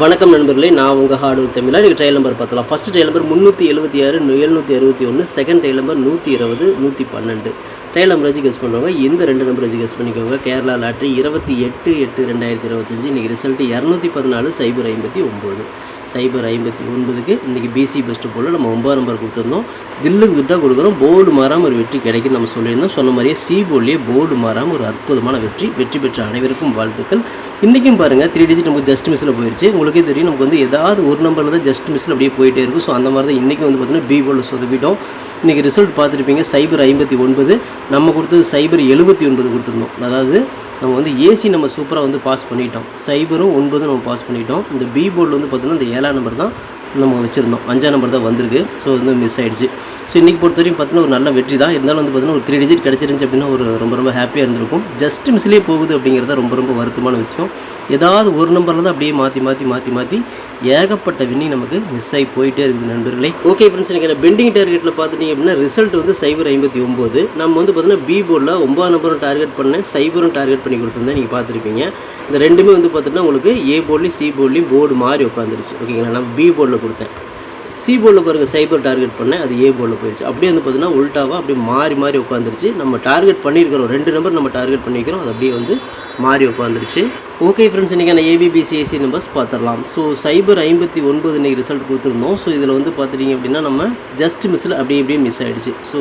வணக்கம் நண்பர்களே நான் உங்கள் ஹார்டு தமிழா நீங்கள் ட்ரையல் நம்பர் பார்த்தலாம் ஃபஸ்ட்டு ட்ரையல் நம்பர் முந்நூற்றி எழுபத்தி ஆறு எழுநூற்றி அறுபத்தி ஒன்று செகண்ட் ட்ரையல் நம்பர் நூற்றி இருபது நூற்றி பன்னெண்டு. ட்ரையல் நம்பர் வச்சு கெஸ் பண்ணுவாங்க இந்த ரெண்டு நம்பர் வச்சு கெஸ் பண்ணிக்கோங்க. கேரளா லாட்ரி இருபத்தி எட்டு எட்டு ரெண்டாயிரத்தி இருபத்தஞ்சி. இன்றைக்கி ரிசல்ட்டு இரநூத்தி பதினாலு சைபர் ஐம்பத்தி ஒம்பது சைபர் ஐம்பத்தி ஒன்பதுக்கு இன்றைக்கி பிசி பெஸ்ட்டு போல் நம்ம ஒம்பது நம்பர் கொடுத்துருந்தோம். தில்லுக்கு துட்டாக கொடுக்குறோம். போர்டு மாறாமல் ஒரு வெற்றி கிடைக்கும் நம்ம சொல்லியிருந்தோம். சொன்ன மாதிரியே சி போர்ட்லேயே போர்டு மாறாமல் ஒரு அற்புதமான வெற்றி. வெற்றி பெற்ற அனைவருக்கும் வாழ்த்துக்கள். இன்றைக்கும் பாருங்கள் த்ரீ டிஜிட் நமக்கு ஜஸ்ட் மிஸ்ஸில் போயிடுச்சு உங்களுக்கே தெரியும் நமக்கு வந்து ஏதாவது ஒரு நம்பரில் தான் ஜஸ்ட் மிஸ்ஸில் அப்படியே போயிட்டே இருக்கும். ஸோ அந்த மாதிரி தான் இன்றைக்கி வந்து பார்த்தீங்கன்னா பி போர்டில் சொதப்பிட்டோம். இன்றைக்கி ரிசல்ட் பார்த்துருப்பீங்க சைபர் ஐம்பத்தி ஒன்பது. நம்ம கொடுத்தது சைபர் எழுபத்தி ஒன்பது கொடுத்துருந்தோம். அதாவது நம்ம வந்து ஏசி நம்ம சூப்பராக வந்து பாஸ் பண்ணிட்டோம். சைபரும் ஒன்பதும் நம்ம பாஸ் பண்ணிட்டோம். இந்த பி போர்டில் வந்து பார்த்திங்கன்னா இந்த ஏழாம் நம்பர் தான். நம்ம வச்சுருந்தோம். அஞ்சாம் நம்பர் தான் வந்திருக்கு. ஸோ வந்து மிஸ் ஆகிடுச்சு ஸோ இன்றைக்கி பொறுத்த வரைக்கும் பார்த்தீங்கன்னா ஒரு நல்ல வெற்றி தான். இருந்தாலும் வந்து பார்த்தீங்கன்னா ஒரு த்ரீ டிஜிட் கிடச்சிருந்துச்சு அப்படின்னா ஒரு ரொம்ப ரொம்ப ஹாப்பியாக இருந்திருக்கும். ஜஸ்ட் மிஸ்லேயே போகுது அப்படிங்கிறது ரொம்ப ரொம்ப வருத்தமான விஷயம். ஏதாவது ஒரு நம்பரில் தான் அப்படியே மாற்றி மாற்றி மாற்றி மாற்றி ஏகப்பட்ட வின்னிங் நமக்கு மிஸ் ஆகி போயிட்டே இருக்குது நண்பர்களே. ஓகே ஃப்ரெண்ட்ஸ் எனக்கு பெண்டிங் டார்கெட்டில் பார்த்துட்டீங்க அப்படின்னா ரிசல்ட் வந்து சைபர் ஐம்பத்தி ஒம்பது. நம்ம வந்து பார்த்தீங்கன்னா பி போர்டில் ஒன்பது நம்பரும் டார்கெட் பண்ணேன் சைபரும் டார்கெட் பண்ணி கொடுத்துருந்தேன். நீங்கள் பார்த்துருப்பீங்க. இந்த ரெண்டுமே வந்து பார்த்தீங்கன்னா உங்களுக்கு ஏ போர்ட்லேயும் சி போர்ட்லேயும் போர்டு மாறி உட்காந்துருச்சு ஓகேங்களா நான் பி போர்டில் கொடுத்தேன். சி போர்டில் பாருங்கள் சைபர் டார்கெட் பண்ணேன் அது ஏ போர்டில் போயிடுச்சு அப்படியே வந்து பார்த்தீங்கன்னா உல்ட்டாவாக அப்படியே மாறி மாறி உட்காந்துருச்சு நம்ம டார்கெட் பண்ணியிருக்கிறோம் ரெண்டு நம்பர் நம்ம டார்கெட் பண்ணியிருக்கிறோம் அது அப்படியே வந்து மாறி உட்காந்துருச்சு ஓகே ஃப்ரெண்ட்ஸ் இன்றைக்கான ஏபிபிசிஐசி நம்பர்ஸ் பார்த்துடலாம். ஸோ சைபர் ஐம்பத்தி ஒன்பது இன்றைக்கி ரிசல்ட் கொடுத்துருந்தோம். ஸோ இதில் வந்து பார்த்துட்டிங்க அப்படின்னா நம்ம ஜஸ்ட் மிஸ்ஸில் அப்படியே இப்படியே மிஸ் ஆகிடுச்சு ஸோ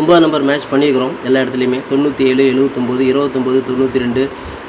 ஒன்பது நம்பர் மேட்ச் பண்ணியிருக்கிறோம் எல்லா இடத்துலையுமே. தொண்ணூற்றி ஏழு எழுபத்தொம்போது இருபத்தொம்போது தொண்ணூற்றி ரெண்டு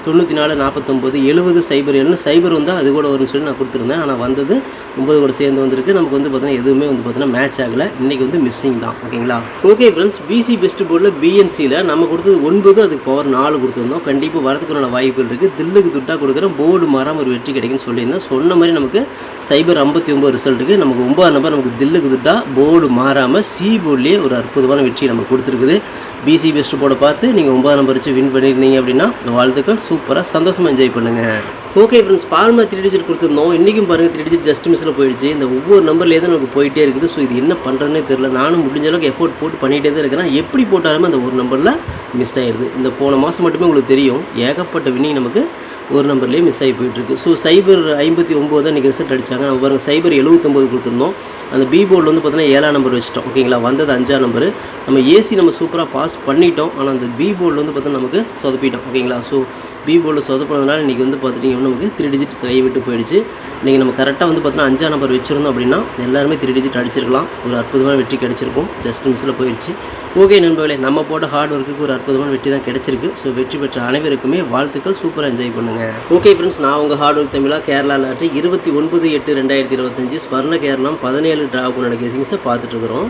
தொண்ணூற்றி நாலு நாற்பத்தொம்போது எழுபது சைபர் ஏழுன்னு சைபர் வந்தால் அது கூட வரும்னு சொல்லி நான் கொடுத்துருந்தேன். ஆனால் வந்தது ஒம்பது கூட சேர்ந்து வந்திருக்கு. நமக்கு வந்து பார்த்தீங்கன்னா எதுவுமே வந்து பார்த்தீங்கன்னா மேட்ச் ஆகலை. இன்றைக்கி வந்து மிஸ்ஸிங் தான். ஓகேங்களா ஓகே ஃப்ரெண்ட்ஸ் பிசி பெஸ்ட் போர்டில் பிஎன்சியில் நம்ம கொடுத்தது ஒன்பது அதுக்கு பவர் நாலு கொடுத்துருந்தோம். கண்டிப்பாக வரதுக்குள்ள வாய்ப்புகள் இருக்குது தில்லுக்கு துட்டாக கொடுக்குற போர்டு மரம் ஒரு வெற்றி கிடைக்குன்னு சொல்லியிருந்தேன். சொன்ன மாதிரி நமக்கு சைபர் ஐம்பத்தி ஒம்பது ரிசல்ட்டுக்கு நமக்கு ஒம்பது நம்பர் நமக்கு தில்லுக்கு துட்டா போர்டு மாறாமல் சி போர்ட்லேயே ஒரு அற்புதமான வெற்றி நமக்கு கொடுத்துருக்குது. பிசி பெஸ்ட் போர்டை பார்த்து நீங்கள் ஒம்பது நம்பர் வச்சு வின் பண்ணியிருந்தீங்க அப்படின்னா வாழ்த்துக்கள். சூப்பராக சந்தோஷமாக என்ஜாய் பண்ணுங்கள் okay friends pharma three digit கொடுத்துருந்தோம் இன்றைக்கும் பாருங்கள் த்ரீ டிஜிட் ஜஸ்ட் மிஸ்ஸில் போயிடுச்சு. இந்த ஒவ்வொரு நம்பர்லேயே தான் நமக்கு போயிட்டே இருக்குது. ஸோ இது என்ன பண்ணுறதுனே தெரில நானும் முடிஞ்ச அளவுக்கு எஃபோர்ட் போட்டு பண்ணிகிட்டே தான் இருக்கிறேன். எப்படி போட்டாலுமே அந்த ஒரு நம்பரில் மிஸ் ஆயிடுது இந்த போன மாதம் மட்டுமே உங்களுக்கு தெரியும். ஏகப்பட்ட வின்னிங் நமக்கு ஒரு நம்பர்லேயே மிஸ் ஆகி போயிட்டுருக்கு. ஸோ சைபர் ஐம்பத்தி ஒம்பது தான் இன்றைக்கி ரிசல்ட் அடித்தாங்க நம்ம பாருங்கள் சைபர் எழுபத்தொம்போது கொடுத்துருந்தோம். அந்த பி போர்டில் வந்து பார்த்தீங்கன்னா ஏழாம் நம்பர் வச்சுட்டோம். ஓகேங்களா வந்தது அஞ்சாம் நம்பர் நம்ம ஏசி நம்ம சூப்பராக பாஸ் பண்ணிட்டோம். ஆனால் அந்த பி போர்டில் வந்து பார்த்தீங்கன்னா நமக்கு சொதப்பிட்டோம். ஓகேங்களா ஸோ பி போர்டில் சொதப்பினதுனால இன்றைக்கி வந்து பார்த்துட்டிங்கன்னா நமக்கு த்ரீ டிஜிட் கை விட்டு போயிடுச்சு. இன்றைக்கி நம்ம கரெக்டாக வந்து பார்த்தீங்கன்னா அஞ்சாம் நம்பர் வச்சுருந்தோம் அப்படின்னா எல்லாருமே த்ரீ டிஜிட் அடிச்சிருக்கலாம். ஒரு அற்புதமான வெற்றி கிடச்சிருக்கும். ஜஸ்ட் மிஸ்ஸில் போயிடுச்சு ஓகே நண்பர்களே நம்ம போட்ட ஹார்ட் ஒர்க்குக்கு ஒரு அற்புதமான வெற்றி தான் கிடச்சிருக்கு. ஸோ வெற்றி பெற்ற அனைவருக்குமே வாழ்த்துக்கள். சூப்பராக என்ஜாய் பண்ணுங்கள் ஓகே ஃப்ரெண்ட்ஸ் நான் உங்கள் ஹார்ட் ஒர்க் தமிழாக கேரளா லாட்ரி இருபத்தி ஒன்பது எட்டு ரெண்டாயிரத்தி இருபத்தஞ்சி ஸ்வர்ண கேரளம் பதினேழு டிராகுனோட கேசிங்ஸை பார்த்துட்ருக்குறோம்.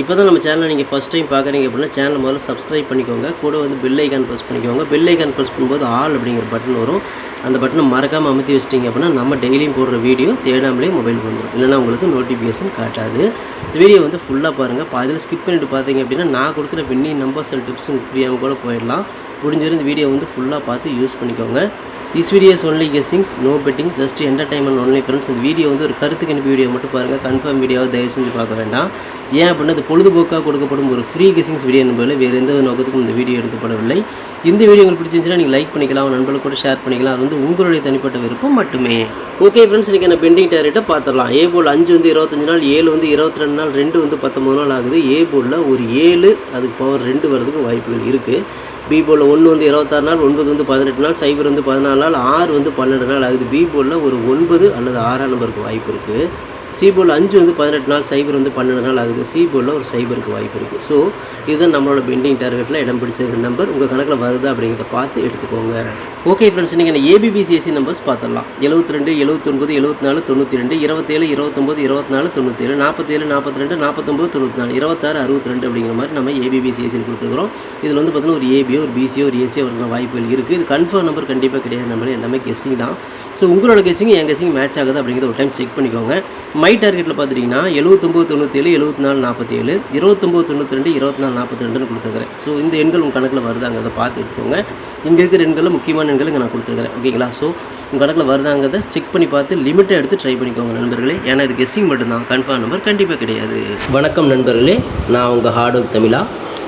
இப்போ தான் நம்ம சேனலை நீங்கள் ஃபஸ்ட் டைம் பார்க்குறீங்க அப்படின்னா சேனல் முதல்ல சப்ஸ்கிரைப் பண்ணிக்கோங்க. கூட வந்து பெல் ஐக்கான் ப்ரெஸ் பண்ணிக்கோங்க. பெல் ஐக்கான் ப்ரெஸ் பண்ணும்போது ஆல் அப்படிங்கிற பட்டன் வரும். அந்த பட்டனை மறக்காமல் அமுத்தி வச்சிட்டிங்க அப்படின்னா நம்ம டெய்லியும் போடுற வீடியோ தேடாமலே மொபைலுக்கு வந்துடும் இல்லைனா உங்களுக்கு நோட்டிஃபிகேஷன் காட்டாது. இந்த வீடியோ வந்து ஃபுல்லாக பாருங்கள் பாதியில் ஸ்கிப் பண்ணிட்டு பார்த்தீங்க அப்படின்னா நான் கொடுக்குற வின்னி நம்பர்ஸ் அண்ட் டிப்ஸும் புரியாமல் கூட போயிடலாம். முடிஞ்சிருந்து இந்த வீடியோ வந்து ஃபுல்லாக பார்த்து யூஸ் பண்ணிக்கோங்க. This videos only guessings no betting just entertainment only friends இந்த வீடியோ வந்து ஒரு கருத்துக்கு கணிப்பு வீடியோ மட்டும் பாருங்கள் கன்ஃபார்ம் வீடியோவை தயவு செஞ்சு பார்க்க வேண்டாம். ஏன் அப்படின்னா அது பொழுதுபோக்காக கொடுக்கப்படும் ஒரு ஃப்ரீ கெஸ்ஸிங்ஸ் வீடியோ என்பதில் வேறு எந்த நோக்கத்துக்கும் இந்த வீடியோ எடுக்கப்படவில்லை. இந்த வீடியோ உங்களுக்கு பிடிச்சிருந்துச்சுன்னா நீங்கள் லைக் பண்ணிக்கலாம். நண்பர்கள் கூட ஷேர் பண்ணிக்கலாம். அது வந்து உங்களுடைய தனிப்பட்ட விருப்பம் மட்டுமே. ஓகே ஃப்ரெண்ட்ஸ் இன்றைக்கி என்ன பெண்டிங் டேரக்டாக பார்த்துடலாம். ஏ போல் அஞ்சு வந்து இருபத்தஞ்சு நாள் ஏழு வந்து இருபத்தி ரெண்டு நாள் ரெண்டு வந்து பத்தொம்பது நாள் ஆகுது. ஏ போலில் ஒரு ஏழு அதுக்கு பவர் ரெண்டு வரதுக்கு வாய்ப்புகள் இருக்குது பி போலில் ஒன்று வந்து இருபத்தாறு நாள் ஒன்பது வந்து பதினெட்டு நாள் சைபர் வந்து பதினாலு நாள் ஆறு வந்து பன்னெண்டு நாள் ஆகுது. பி போலில் ஒரு ஒன்பது அல்லது ஆறாம் நம்பருக்கு வாய்ப்பு இருக்குது சிபோல் அஞ்சு வந்து பதினெட்டு நாள் சைபர் வந்து பன்னெண்டு நாள் ஆகுது. சிபோலில் ஒரு சைபருக்கு வாய்ப்பு இருக்குது ஸோ இதுதான் நம்மளோட பெண்டிங் டார்கெட்டில் இடம் பிடிச்சிருக்க நம்பர் உங்கள் கணக்கில் வருதா அப்படிங்கிறத பார்த்து எடுத்துக்கோங்க. ஓகே ஃப்ரெண்ட்ஸ் நீங்கள் என்ன ஏபிபிசிஎஸ்சி நம்பர்ஸ் பார்த்துடலாம் எழுபத்தி ரெண்டு எழுபத்தொன்பது எழுபத்தி நாலு தொண்ணூற்றி ரெண்டு இருபத்தேழு இருபத்தொம்பது இருபத்தி நாலு தொண்ணூற்றேழு நாற்பத்தேழு நாற்பத்தி ரெண்டு நாற்பத்தொம்பது தொண்ணூற்றி நாலு இருபத்தாறு அறுபத்தி ரெண்டு அப்படிங்கிற மாதிரி நம்ம ஏபிபிசிஎஸ்சியில் கொடுத்துருக்குறோம். இதில் வந்து பார்த்தீங்கன்னா ஒரு ஏபியோ ஒரு பிசியோ ஒரு ஏசியோ வரணும் வாய்ப்புகள் இருக்குது இது கன்ஃபார்ம் நம்பர் கண்டிப்பாக கிடையாது. நம்பர் எல்லாமே கெஸ்ஸிங் தான். ஸோ உங்களோட கெஸ்ஸிங் என் கெஸ்ஸிங் மேட்ச் ஆகுது அப்படிங்கிறத ஒரு டைம் செக் பண்ணிக்கோங்க. மை டார்கெட்டில் பார்த்துட்டிங்கன்னா எழுபத்தொம்பது தொண்ணூற்றேழு எழுபத்தி நாலு நாற்பத்தி ஏழு இருபத்தொம்பது தொண்ணூற்றி ரெண்டு இருபத்தி நாலு நாற்பத்தி ரெண்டுன்னு கொடுத்துருக்கிறேன். ஸோ இந்த எண்கள் உங்கள் கணக்கில் வருதாங்கிறத பார்த்து எடுத்துக்கோங்க. இங்கே இருக்கிற எண்களில் முக்கியமான எண்கள் இங்கே நான் கொடுத்துருக்கிறேன். ஓகேங்களா ஸோ உங்கள் கணக்கில் வருதாங்கிறத செக் பண்ணி பார்த்து லிமிட்டை எடுத்து ட்ரை பண்ணிக்கோங்க நண்பர்களே. ஏன்னா இது கெஸ்ஸிங் மட்டும்தான். கன்ஃபார்ம் நம்பர் கண்டிப்பாக கிடையாது. வணக்கம் நண்பர்களே. நான் உங்கள் ஹார்ட் ஒர்க் தமிழா.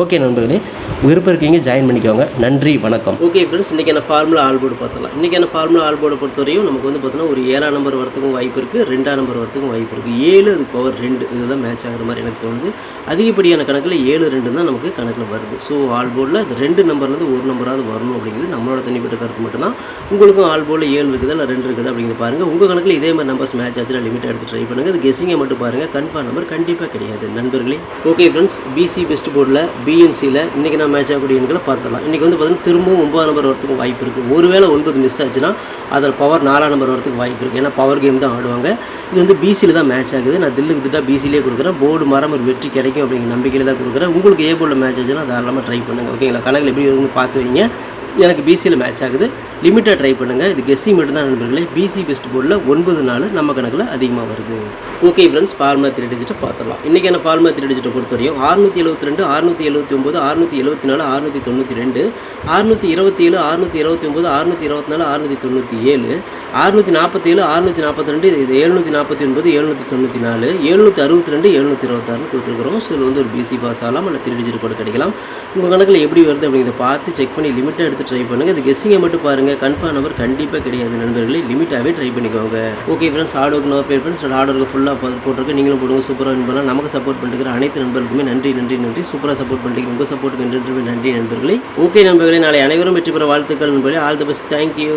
ஓகே நண்பர்களே விருப்பம் இருக்கீங்க ஜாயின் பண்ணிக்கோங்க. நன்றி வணக்கம். ஓகே ஃப்ரெண்ட்ஸ் இன்றைக்கான ஃபார்முலா ஆல் போர்டு இன்றைக்கி இன்றைக்கான ஃபார்முலா ஆல் போர்டை பொறுத்தவரையும் நமக்கு வந்து பார்த்தோன்னா ஒரு ஏழாம் நம்பர் வரத்துக்கும் வாய்ப்பு இருக்குது ரெண்டாம் நம்பர் வரத்துக்கும் வாய்ப்பு இருக்குது ஏழு அதுக்கு பவர் ரெண்டு. இதுதான் மேட்ச் ஆகிற மாதிரி எனக்கு தோணுது. அதிகப்படியான கணக்கில் ஏழு ரெண்டு தான் நமக்கு கணக்கில் வருது. ஸோ ஆல் போர்டில் அது ரெண்டு நம்பர்லேருந்து ஒரு நம்பராவது வரணும் அப்படிங்கிறது நம்மளோட தனிப்பட்ட கருத்து மட்டும்தான். உங்களுக்கும் ஆல் போர்டில் ஏழு இருக்குதா இல்லை ரெண்டு இருக்குதா அப்படிங்கிறது பாருங்கள் உங்கள் கணக்கில் இதே மாதிரி நம்பர்ஸ் மேட்ச் ஆச்சுன்னா லிமிட் எடுத்து ட்ரை பண்ணுங்கள் அது கெஸிங்கை மட்டும் பாருங்கள் கன்ஃபார்ம் நம்பர் கண்டிப்பாக கிடையாது. நண்பர்களே ஓகே ஃப்ரெண்ட்ஸ் பிசி பெஸ்ட் போர்டில் பிஎன்சியில் இன்றைக்கி நான் மேட்ச் ஆகக்கூடிய எண்களை பார்த்துடலாம். இன்றைக்கி வந்து பார்த்தீங்கன்னா திரும்பவும் ஒன்பதாம் நம்பர் வரத்துக்கு வாய்ப்பு இருக்குது ஒருவேளை ஒன்பது மிஸ் ஆச்சுன்னா அதில் பவர் நாலாம் நம்பர் வரத்துக்கு வாய்ப்பு இருக்குது ஏன்னா பவர் கேம் தான் ஆடுவாங்க. இது வந்து பிசியில் தான் மேட்ச் ஆகுது. நான் தில்லுக்கு திட்டா பிசிலே கொடுக்குறேன். போர்டு மரம் ஒரு வெற்றி கிடைக்கும் அப்படிங்கிற நம்பிக்கையில் தான் கொடுக்குறேன். உங்களுக்கு ஏ போர்டில் மேட்ச் ஆச்சுன்னா தாராளமாக ட்ரை பண்ணுங்கள் ஓகேங்களா கணக்கில் எப்படி இருக்குன்னு பார்த்து வைங்க. எனக்கு பிசியில் மேட்ச் ஆகுது. லிமிட்டாக ட்ரை பண்ணுங்கள் இது கெஸ்ஸிங் மட்டும் தான் நண்பர்களே. பிசி பெஸ்ட் போர்டில் ஒன்பது நாள் நம்ம கணக்கில் அதிகமாக வருது. ஓகே ஃப்ரெண்ட்ஸ் ஃபார்மா த்ரீ டிஜிட்டை பார்த்துடலாம். இன்றைக்கான ஃபார்மா த்ரீ டிஜிட்டை பொறுத்தவரையும்? அறுநூற்றி எழுபத்தி ரெண்டு அறுநூற்றி எழுபத்தி ஒம்பது அறுநூற்றி எழுபத்தி நாலு அறுநூற்றி தொண்ணூற்றி ரெண்டு அறுநூற்றி இருபத்தி ஏழு அறுநூற்றி இருபத்தி ஒம்பது அறுநூற்றி இருபத்தி நாலு அறுநூற்றி தொண்ணூற்றி ஏழு அறுநூற்றி நாற்பத்தி ஏழு அறுநூற்றி நாற்பத்தி ரெண்டு இது எழுநூற்றி நாற்பத்தி ஒன்பது எழுநூற்றி தொண்ணூற்றி நாலு எழுநூற்றி அறுபத்தி ரெண்டு எழுநூற்றி இருபத்தாறுன்னு கொடுத்துருக்குறோம். ஸோ இது வந்து ஒரு பிசி பாஸ் ஆகலாம் இல்லை த்ரீ டிஜிட் கூட கிடைக்கலாம். உங்கள் கணக்கில் எப்படி வருது அப்படிங்கிறத பார்த்து செக் பண்ணி லிமிட்டாக எடுத்து ட்ரை பண்ணுங்கள் இது கெஸ்ஸிங்கை மட்டும் பாருங்கள் கன்ஃபார்ம் நம்பர் கண்டிப்பாக கிடையாது நண்பர்களே. லிமிட்டாகவே ட்ரை பண்ணிக்கோங்க. ஓகே ஃப்ரெண்ட்ஸ் ஆர்டருக்கு நோ பே ஃப்ரெண்ட்ஸ் ஆர்டருக்கு ஃபுல்லாக போட்டிருக்கு. நீங்களும் போடுங்க. சூப்பராக வின் பண்ணலாம். நமக்கு சப்போர்ட் பண்ணுற அனைத்து நண்பர்களுக்குமே நன்றி நன்றி நன்றி. சூப்பராக சப்போர்ட் பண்ணிட்டு உங்கள் சப்போர்ட்டுக்கு நன்றி நன்றி நண்பர்களே. ஓகே நண்பர்களே. நாளை அனைவரும் வெற்றி பெற வாழ்த்துக்கள் நண்பர்களே. All the best thank you